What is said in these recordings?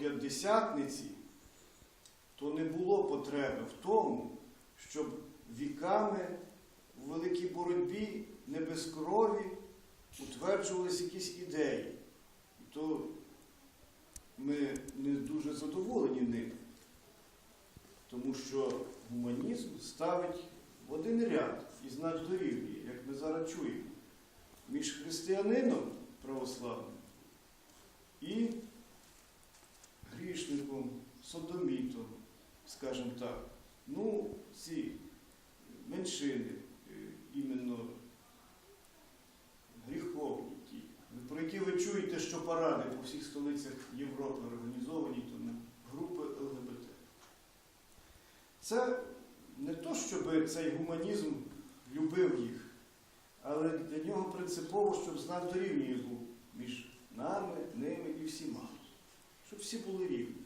п'ятдесятниці, то не було потреби в тому, щоб віками у великій боротьбі, не без крові, утверджувалися якісь ідеї. То ми не дуже задоволені ними. Тому що гуманізм ставить в один ряд і знак дорівнює, як ми зараз чуємо, між християнином православним і грішником, содомітом, скажімо так. Ну, ці меншини, е, іменно гріховні ті, про які ви чуєте, що паради по всіх столицях Європи організовані, тому групи ЛГБТ. Це не то, щоб цей гуманізм любив їх, але для нього принципово, щоб знак дорівнює був між нами, ними і всіма. Щоб всі були рівні.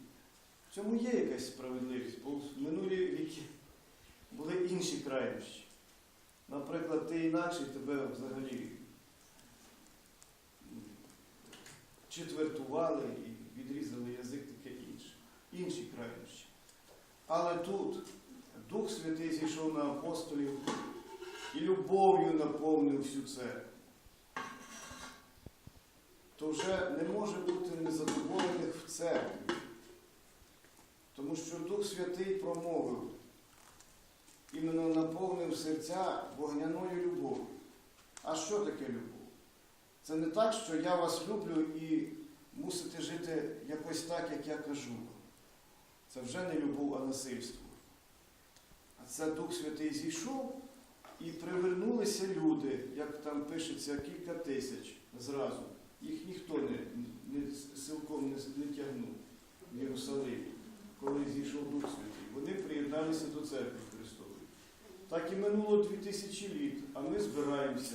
В цьому є якась справедливість, бо в минулі віки були інші крайнощі. Наприклад, ти інакший тебе взагалі четвертували і відрізали язик таке інше. Інші крайнощі. Але тут Дух Святий зійшов на апостолів і любов'ю наповнив всю церкву. То вже не може бути незадоволених в церкві. Тому що Дух Святий промовив, іменно наповнив серця вогняною любов'ю. А що таке любов? Це не так, що я вас люблю і мусите жити якось так, як я кажу. Це вже не любов, а насильство. А це Дух Святий зійшов і привернулися люди, як там пишеться, кілька тисяч зразу. Їх ніхто не, не силком не, тягнув в Єрусалимі, коли зійшов Дух Святий. Вони приєдналися до церкви Христової. Так і минуло дві тисячі літ, а ми збираємося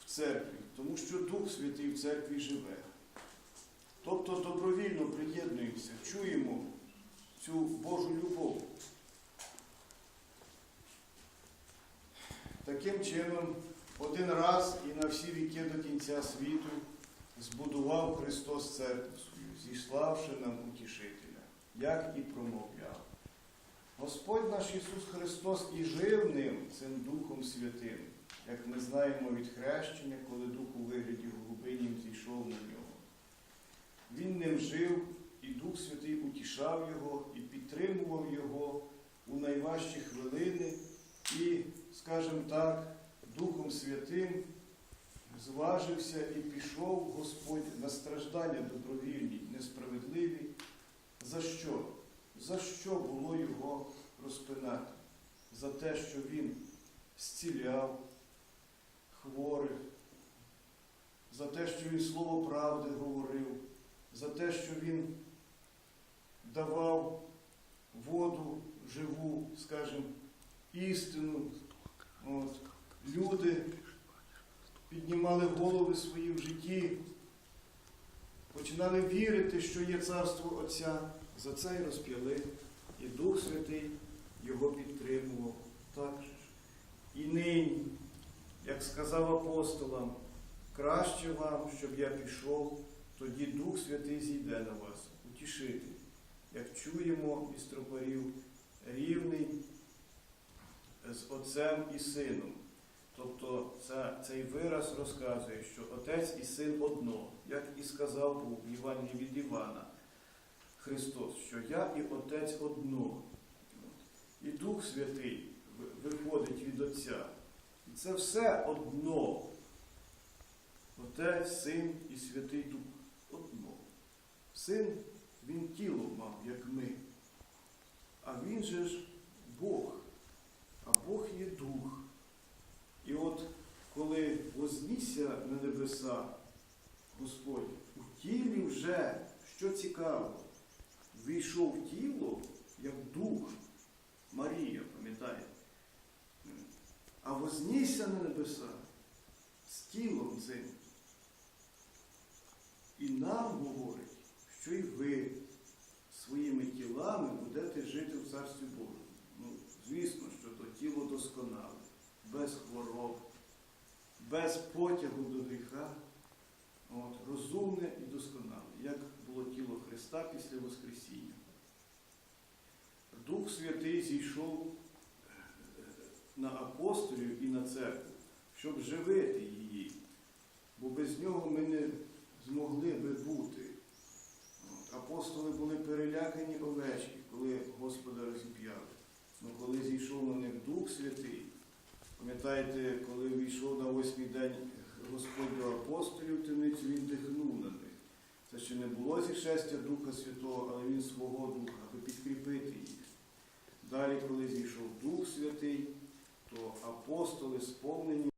в церкві, тому що Дух Святий в церкві живе. Тобто добровільно приєднуємося, чуємо цю Божу любов. Таким чином, один раз і на всі віки до кінця світу збудував Христос церкву свою, зіславши нам утішителя, як і промовляв. Господь наш Ісус Христос і жив ним цим Духом Святим, як ми знаємо від хрещення, коли Дух у вигляді голубинів зійшов на нього. Він ним жив, і Дух Святий утішав його і підтримував його у найважчі хвилини, і, скажімо так, Духом Святим зважився і пішов Господь на страждання добровільні, несправедливі. За що? За що було його розпинати? За те, що він зціляв хворих, за те, що він слово правди говорив, за те, що він давав воду живу, скажімо, істину. От. Люди піднімали голови свої в житті, починали вірити, що є царство Отця. За це й розп'яли. І Дух Святий його підтримував. Так. І нині, як сказав апостолам, краще вам, щоб я пішов, тоді Дух Святий зійде на вас, утішити. Як чуємо із тропарів, рівний з Отцем і Сином. Тобто це, цей вираз розказує, що Отець і Син одно, як і сказав в Євангелії від Івана Христос, що я і Отець одно. І Дух Святий виходить від Отця. І це все одно. Отець, Син і Святий Дух. Одно. Син, він тіло мав, як ми. А він же ж Бог. А Бог є дух. І от коли вознісся на небеса Господь, у тілі вже, що цікаво, війшов в тіло як дух Марія, пам'ятаєте? А вознісся на небеса з тілом цим. І нам говорить, що і ви своїми тілами будете жити в Царстві Божому. Ну, звісно, що то тіло досконале, без хвороб, без потягу до гріха, от, розумне і досконале, як було тіло Христа. Після Воскресіння. Дух Святий зійшов е, на апостолів і на церкву, щоб живити її, бо без нього ми не змогли би бути. От, Апостоли були перелякані овечки, коли Господа розіп'яли. Ну, коли зійшов на них Дух Святий, пам'ятаєте, коли війшов на восьмий день Господь до апостолів тиницю він дихнув на них. Це ще не було зішестя Духа Святого, але він свого Духа, аби підкріпити їх. Далі, коли зійшов Дух Святий, то апостоли сповнені